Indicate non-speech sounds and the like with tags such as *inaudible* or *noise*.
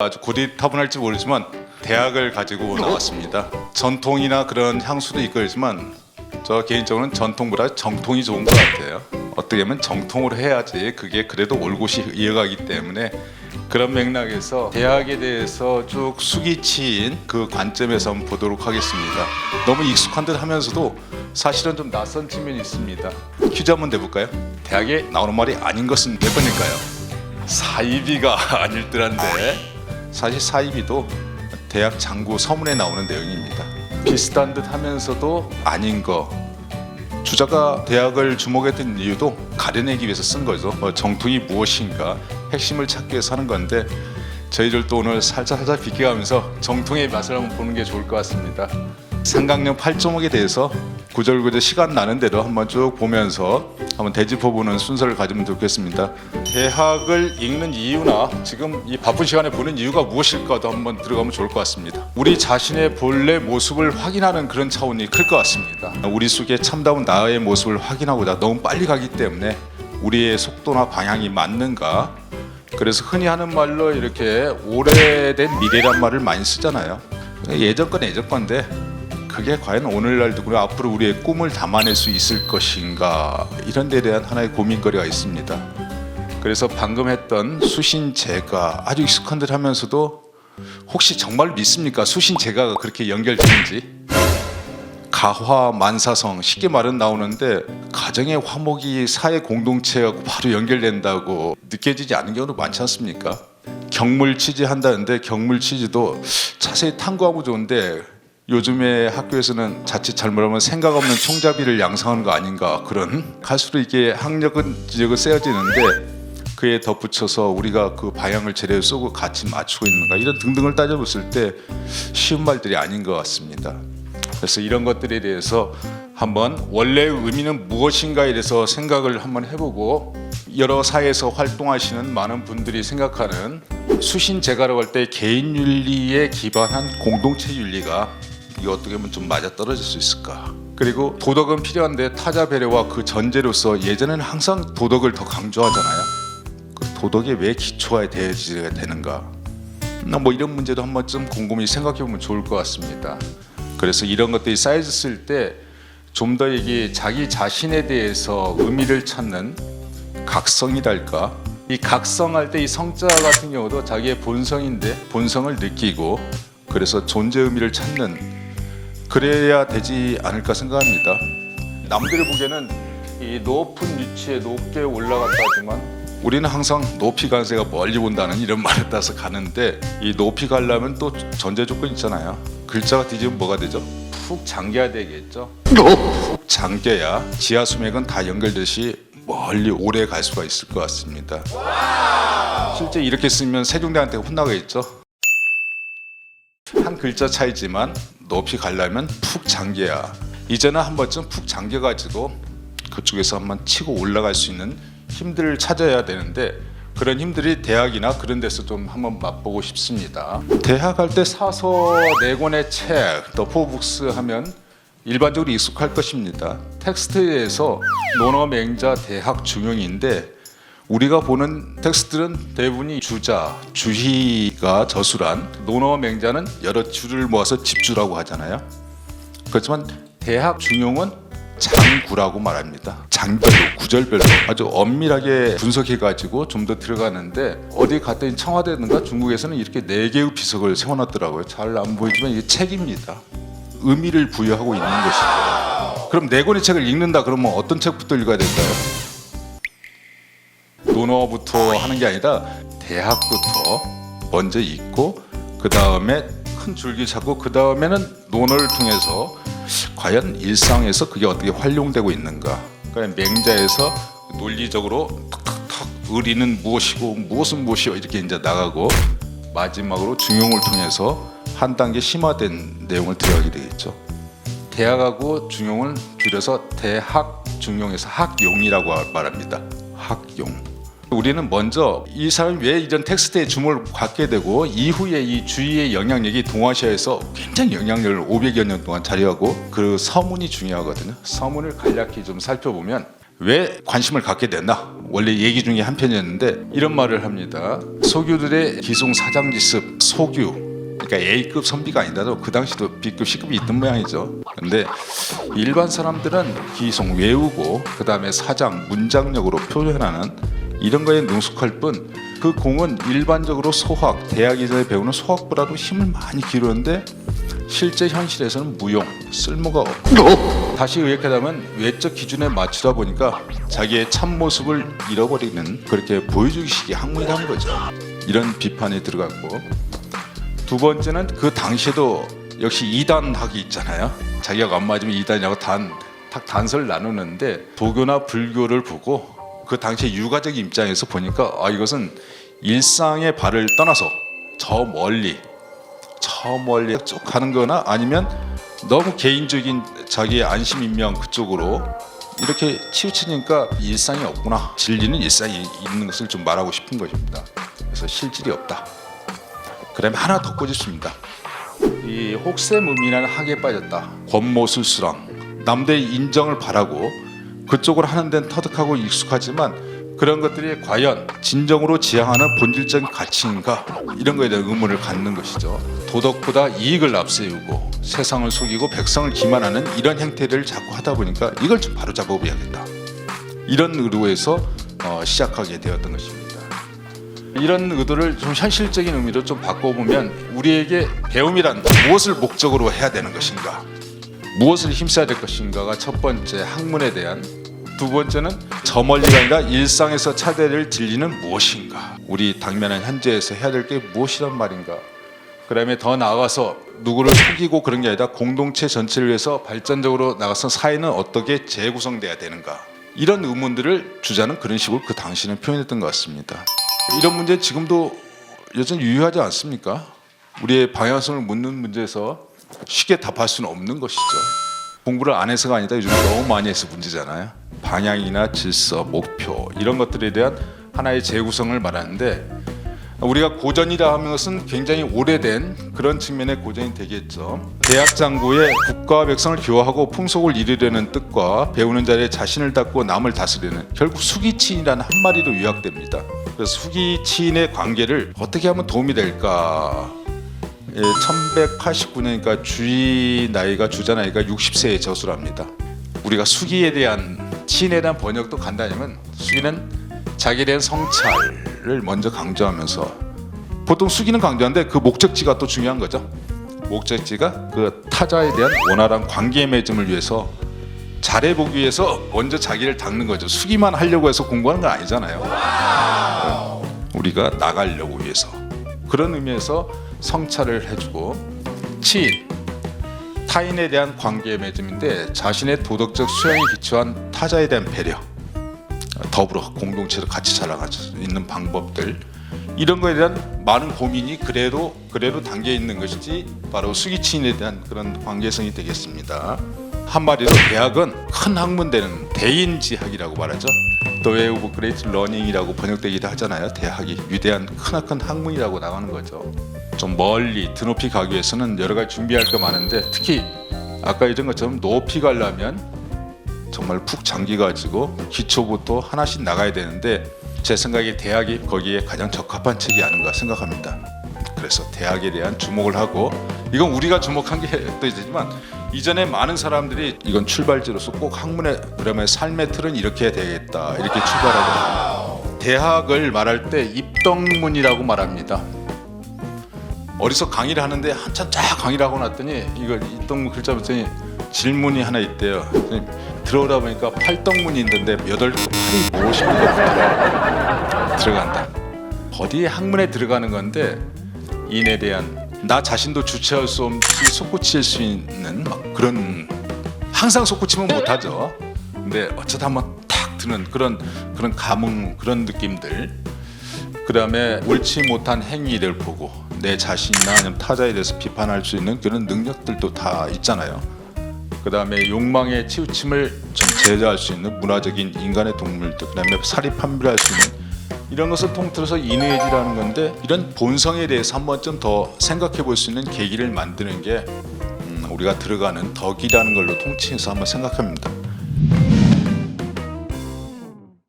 아주 고리타분할지 모르지만 대학을 가지고 나왔습니다. 전통이나 그런 향수도 이끌지만 저 개인적으로는 전통보다 정통이 좋은 것 같아요. 어떻게 보면 정통으로 해야지 그게 그래도 올곧이 이어가기 때문에 그런 맥락에서 대학에 대해서 쭉 숙이치인 그 관점에서 한번 보도록 하겠습니다. 너무 익숙한 듯 하면서도 사실은 좀 낯선 측면이 있습니다. 퀴즈 한번 내볼까요? 대학에 나오는 말이 아닌 것은 몇 번일까요? 사이비가 *laughs* 아닐 듯한데 사실 사이비도 대학 장구 서문에 나오는 내용입니다. 비슷한 듯 하면서도 아닌 거. 주자가 대학을 주목했던 이유도 가려내기 위해서 쓴 거죠. 어, 정통이 무엇인가 핵심을 찾기 위해서 하는 건데 저희들도 오늘 살짝 살짝 비껴가면서 정통의 맛을 한번 보는 게 좋을 것 같습니다. 삼강령 8종목에 대해서 구절구절 시간 나는 대로 한번 쭉 보면서 한번 되짚어보는 순서를 가지면 좋겠습니다. 대학을 읽는 이유나 지금 이 바쁜 시간에 보는 이유가 무엇일까도 한번 들어가면 좋을 것 같습니다. 우리 자신의 본래 모습을 확인하는 그런 차원이 클 것 같습니다. 우리 속에 참다운 나의 모습을 확인하고자 너무 빨리 가기 때문에 우리의 속도나 방향이 맞는가 그래서 흔히 하는 말로 이렇게 오래된 미래란 말을 많이 쓰잖아요. 예전 건 예전 건데 그게 과연 오늘날도 그리고 앞으로 우리의 꿈을 담아낼 수 있을 것인가 이런 데 대한 하나의 고민거리가 있습니다. 그래서 방금 했던 수신제가 아주 익숙한 듯 하면서도 혹시 정말 믿습니까? 수신제가가 그렇게 연결되는지 가화 만사성 쉽게 말은 나오는데 가정의 화목이 사회 공동체하고 바로 연결된다고 느껴지지 않는 경우도 많지 않습니까? 경물 취지한다는데 경물 취지도 자세히 탐구하고 좋은데 요즘에 학교에서는 자칫 잘못하면 생각 없는 총잡이를 양성하는 거 아닌가 그런 갈수록 이게 학력은 지적은 세어지는데 그에 덧붙여서 우리가 그 방향을 제대로 쏘고 같이 맞추고 있는가 이런 등등을 따져봤을 때 쉬운 말들이 아닌 것 같습니다. 그래서 이런 것들에 대해서 한번 원래 의미는 무엇인가에 대해서 생각을 한번 해보고 여러 사회에서 활동하시는 많은 분들이 생각하는 수신 제가라고 할 때 개인 윤리에 기반한 공동체 윤리가 이게 어떻게 보면 좀 맞아 떨어질 수 있을까? 그리고 도덕은 필요한데 타자 배려와 그 전제로서 예전에는 항상 도덕을 더 강조하잖아요. 그 도덕에 왜 기초가 되어야 되는가? 나뭐 이런 문제도 한 번쯤 곰곰이 생각해 보면 좋을 것 같습니다. 그래서 이런 것들이 쌓여졌을 때 좀 더 이게 자기 자신에 대해서 의미를 찾는 각성이랄까 이 각성할 때 이 성자 같은 경우도 자기의 본성인데 본성을 느끼고 그래서 존재 의미를 찾는 그래야 되지 않을까 생각합니다. 남들이 보기에는 이 높은 위치에 높게 올라갔다 하지만 우리는 항상 높이 간 새가 멀리 본다는 이런 말에 따라서 가는데 이 높이 가려면 또 전제 조건 있잖아요. 글자가 뒤지면 뭐가 되죠? 푹 잠겨야 되겠죠. 푹 잠겨야 지하 수맥은 다 연결되시 멀리 오래 갈 수가 있을 것 같습니다. 실제 이렇게 쓰면 세종대한테 혼나겠죠. 한 글자 차이지만 높이 가려면 푹 잠겨야 이제는 한 번쯤 푹 잠겨가지고 그쪽에서 한번 치고 올라갈 수 있는 힘들을 찾아야 되는데 그런 힘들이 대학이나 그런 데서 좀 한번 맛보고 싶습니다. 대학 할 때 사서 네 권의 책, 더 포북스 하면 일반적으로 익숙할 것입니다. 텍스트에서 논어 맹자 대학 중용인데 우리가 보는 텍스트들은 대부분이 주자, 주희가 저수란, 논어 맹자는 여러 주를 모아서 집주라고 하잖아요. 그렇지만 대학 중용은 장구라고 말합니다. 장별로 구절별로 아주 엄밀하게 분석해 가지고 좀 더 들어가는데 어디 갔더니 청와대든가 중국에서는 이렇게 네 개의 비석을 세워놨더라고요. 잘 안 보이지만 이게 책입니다. 의미를 부여하고 있는 것이죠. 그럼 네 권의 책을 읽는다 그러면 어떤 책부터 읽어야 될까요? 논어부터 하는 게 아니라 대학부터 먼저 읽고 그 다음에 큰 줄기 잡고 그 다음에는 논어를 통해서 과연 일상에서 그게 어떻게 활용되고 있는가. 그러니까 맹자에서 논리적으로 탁탁탁 의리는 무엇이고 무엇은 무엇이요? 이렇게 이제 나가고 마지막으로 중용을 통해서 한 단계 심화된 내용을 들어가게 되겠죠. 대학하고 중용을 줄여서 대학 중용에서 학용이라고 말합니다. 학용 우리는 먼저 이 사람이 왜 이런 텍스트에 주목을 갖게 되고 이후에 이 주의의 영향력이 동아시아에서 굉장히 영향력을 500여 년 동안 자리하고 그 서문이 중요하거든요. 서문을 간략히 좀 살펴보면 왜 관심을 갖게 됐나? 원래 얘기 중에 한 편이었는데 이런 말을 합니다. 소규들의 기송 사장지습 소규 그러니까 A급 선비가 아니다도 그 당시도 B급, C급이 있던 모양이죠. 근데 일반 사람들은 기송 외우고 그 다음에 사장 문장력으로 표현하는 이런 거에 능숙할 뿐 그 공은 일반적으로 소학 대학에서 배우는 소학보다도 힘을 많이 기르는데 실제 현실에서는 무용 쓸모가 없고 다시 의역하자면 외적 기준에 맞추다 보니까 자기의 참 모습을 잃어버리는 그렇게 보여주기식의 학문이라는 거죠. 이런 비판이 들어갔고 두 번째는 그 당시에도 역시 이단학이 있잖아요. 자기가 안 맞으면 이단이라고 단, 딱 단서를 나누는데 도교나 불교를 보고 그 당시에 유가적 입장에서 보니까 아 이것은 일상의 발을 떠나서 저 멀리 저 멀리 쭉 가는 거나 아니면 너무 개인적인 자기의 안심 인명 그쪽으로 이렇게 치우치니까 일상이 없구나 진리는 일상이 있는 것을 좀 말하고 싶은 것입니다. 그래서 실질이 없다. 그다음에 하나 더 꼬집습니다. 이 혹세무민한 학에 빠졌다. 권모술수랑 남들의 인정을 바라고 그쪽으로 하는 데는 터득하고 익숙하지만 그런 것들이 과연 진정으로 지향하는 본질적인 가치인가? 이런 거에 대한 의문을 갖는 것이죠. 도덕보다 이익을 앞세우고 세상을 속이고 백성을 기만하는 이런 행태를 자꾸 하다 보니까 이걸 좀 바로잡아 봐야겠다. 이런 의도에서 어, 시작하게 되었던 것입니다. 이런 의도를 좀 현실적인 의미로 좀 바꿔보면 우리에게 배움이란 무엇을 목적으로 해야 되는 것인가 무엇을 힘써야 될 것인가가 첫 번째 학문에 대한 두 번째는 저 멀리가 아니라 일상에서 차대를 진리는 무엇인가. 우리 당면한 현재에서 해야 될 게 무엇이란 말인가. 그 다음에 더 나아가서 누구를 속이고 그런 게 아니라 공동체 전체를 위해서 발전적으로 나가서 사회는 어떻게 재구성돼야 되는가. 이런 의문들을 주자는 그런 식으로 그 당시는 표현했던 것 같습니다. 이런 문제 지금도 여전히 유효하지 않습니까? 우리의 방향성을 묻는 문제에서 쉽게 답할 수는 없는 것이죠. 공부를 안 해서가 아니다. 요즘 너무 많이 해서 문제잖아요. 방향이나 질서, 목표 이런 것들에 대한 하나의 재구성을 말하는데 우리가 고전이라 하는 것은 굉장히 오래된 그런 측면의 고전이 되겠죠. 대학 장구에 국가와 백성을 교화하고 풍속을 이루려는 뜻과 배우는 자리에 자신을 닦고 남을 다스리는 결국 수기치인이라는 한 마리로 요약됩니다. 그래서 수기치인의 관계를 어떻게 하면 도움이 될까? 예, 1189년이니까 주의 나이가 주자 나이가 60세에 저술합니다. 우리가 수기에 대한 치인에 대한 번역도 간단하면 수기는 자기에 대한 성찰을 먼저 강조하면서 보통 수기는 강조하는데 그 목적지가 또 중요한 거죠. 목적지가 그 타자에 대한 원활한 관계 맺음을 위해서 잘해보기 위해서 먼저 자기를 닦는 거죠. 수기만 하려고 해서 공부하는 건 아니잖아요. 우리가 나가려고 위해서 그런 의미에서 성찰을 해주고 치인 타인에 대한 관계 맺음인데 자신의 도덕적 수양에 기초한 타자에 대한 배려 더불어 공동체로 같이 살아갈 수 있는 방법들 이런 거에 대한 많은 고민이 그래도 그래도 담겨 있는 것이지 바로 수기치인에 대한 그런 관계성이 되겠습니다. 한마디로 대학은 큰 학문되는 대인지학이라고 말하죠. The Way of Great Learning이라고 번역되기도 하잖아요. 대학이 위대한 크나큰 학문이라고 나가는 거죠. 좀 멀리 드높이 가기 위해서는 여러 가지 준비할 게 많은데 특히 아까 이런 것처럼 높이 가려면 정말 푹 잠기 가지고 기초부터 하나씩 나가야 되는데 제 생각에 대학이 거기에 가장 적합한 책이 아닌가 생각합니다. 그래서 대학에 대한 주목을 하고 이건 우리가 주목한 게 *laughs* 또 있지만 이전에 많은 사람들이 이건 출발지로서 꼭 학문의 그러면 삶의 틀은 이렇게 해야 되겠다 이렇게 출발하거든요. 대학을 말할 때 입덕문이라고 말합니다. 어디서 강의를 하는데 한참 쫙 강의를 하고 났더니 이걸 입덕문 글자 봤더니 질문이 하나 있대요. 들어오다 보니까 팔덕문이 있는데 여덟 팔이 무엇입니까? 들어간다. 어디에 학문에 들어가는 건데 인에 대한 나 자신도 주체할 수 없이 솟구칠 수 있는 막 그런 항상 솟구치면 못하죠. 근데 어쩌다 한번 탁 드는 그런 그런 감흥 그런 느낌들. 그 다음에 옳지 못한 행위를 보고 내 자신이나 아니면 타자에 대해서 비판할 수 있는 그런 능력들도 다 있잖아요. 그 다음에 욕망의 치우침을 좀 제어할 수 있는 문화적인 인간의 동물들, 그 다음에 사리 판별할 수 있는 이런 것을 통틀어서 인의지라는 건데 이런 본성에 대해서 한 번쯤 더 생각해 볼 수 있는 계기를 만드는 게 음, 우리가 들어가는 덕이라는 걸로 통칭해서 한번 생각합니다.